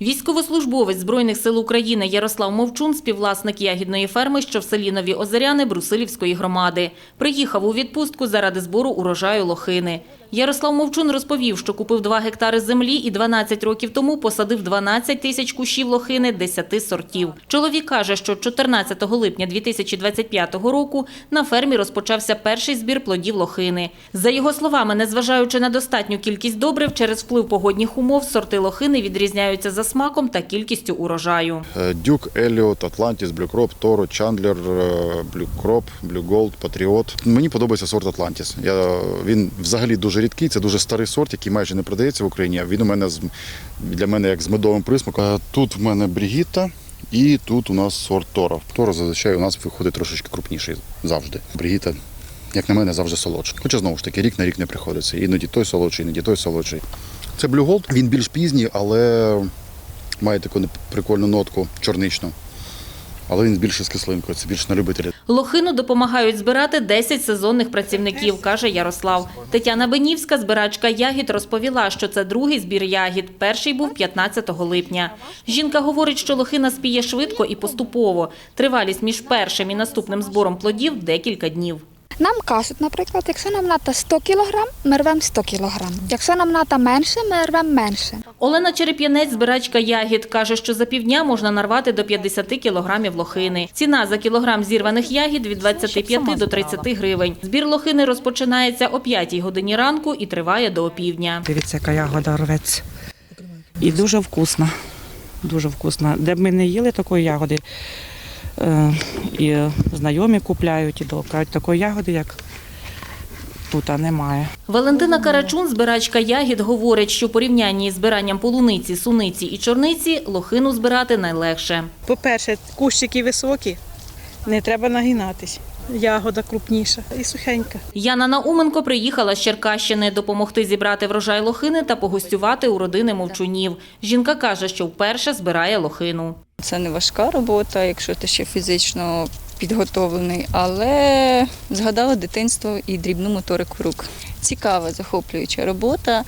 Військовослужбовець Збройних сил України Ярослав Мовчун, співвласник ягідної ферми, що в селі Нові Озеряни Брусилівської громади. Приїхав у відпустку заради збору урожаю лохини. Ярослав Мовчун розповів, що купив 2 гектари землі і 12 років тому посадив 12 тисяч кущів лохини 10 сортів. Чоловік каже, що 14 липня 2025 року на фермі розпочався перший збір плодів лохини. За його словами, незважаючи на достатню кількість добрив, через вплив погодних умов сорти лохини відрізняються за смаком та кількістю урожаю. Е, Дюк, Еліот, Атлантіс, Блюкроп, Торо, Чандлер, Блюкроп, Блюголд, Патріот. Мені подобається сорт Атлантіс. Він взагалі дуже рідкий, це дуже старий сорт, який майже не продається в Україні. Він у мене для мене як з медовим присмаком. Е, Тут в мене Брігітта і тут у нас сорт Торо. Торо зазвичай у нас виходить трошечки крупніший завжди. Брігіта, як на мене, завжди солодша. Хоча знову ж таки, рік на рік не приходиться. Іноді той солодший, іноді той солодший. Це Блюголд, він більш пізній, але має таку прикольну нотку чорничну. Але він більше з кислинкою, це більше на любителя. Лохину допомагають збирати 10 сезонних працівників, каже Ярослав. Тетяна Бенівська, збирачка ягід, розповіла, що це другий збір ягід. Перший був 15 липня. Жінка говорить, що лохина спіє швидко і поступово. Тривалість між першим і наступним збором плодів – декілька днів. Нам кажуть, наприклад, якщо нам ната 100 кг, ми рвемо 100 кг. Якщо нам ната менше, ми рвемо менше. Олена Череп'янець, збирачка ягід, каже, що за півдня можна нарвати до 50 кілограмів лохини. Ціна за кілограм зірваних ягід від 25 до 30 гривень. Збір лохини розпочинається о 5 годині ранку і триває до опівдня. Дивіться, яка ягода рветься. І дуже вкусна. Дуже вкусна. Де б ми не їли такої ягоди, і знайомі купляють, і до такої ягоди, як тут, немає. Валентина Карачун, збирачка ягід, говорить, що в порівнянні із збиранням полуниці, суниці і чорниці лохину збирати найлегше. По-перше, кущики високі, не треба нагинатись. Ягода крупніша і сухенька. Яна Науменко приїхала з Черкащини допомогти зібрати врожай лохини та погостювати у родини мовчунів. Жінка каже, що вперше збирає лохину. Це не важка робота, якщо ти ще фізично підготовлений, але згадала дитинство і дрібну моторику рук. Цікава, захоплююча робота,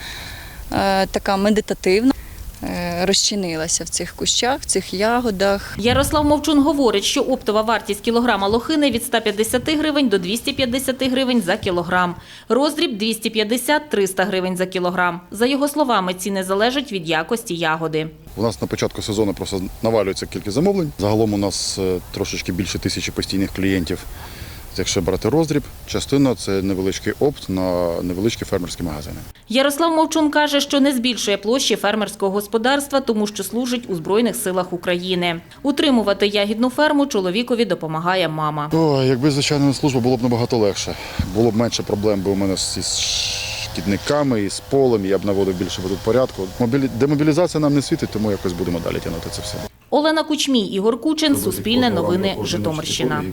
е, така медитативна. Е, Розчинилася в цих кущах, в цих ягодах. Ярослав Мовчун говорить, що оптова вартість кілограма лохини від 150 гривень до 250 гривень за кілограм. Роздріб 250-300 гривень за кілограм. За його словами, ціни залежать від якості ягоди. У нас на початку сезону просто навалюється кількість замовлень. Загалом у нас е, трошечки більше тисячі постійних клієнтів. Якщо брати роздріб, частина це невеличкий опт на невеличкі фермерські магазини. Ярослав Мовчун каже, що не збільшує площі фермерського господарства, тому що служить у Збройних силах України. Утримувати ягідну ферму чоловікові допомагає мама. О, якби звичайно служба було б набагато легше. Було б менше проблем, бо у мене з шкідниками, і з полем, я б наводив більше порядку. Мобілі... Демобілізація нам не світить, тому якось будемо далі тягнути це все. Олена Кучмій, Ігор Кучин, Суспільне новини, Житомирщина.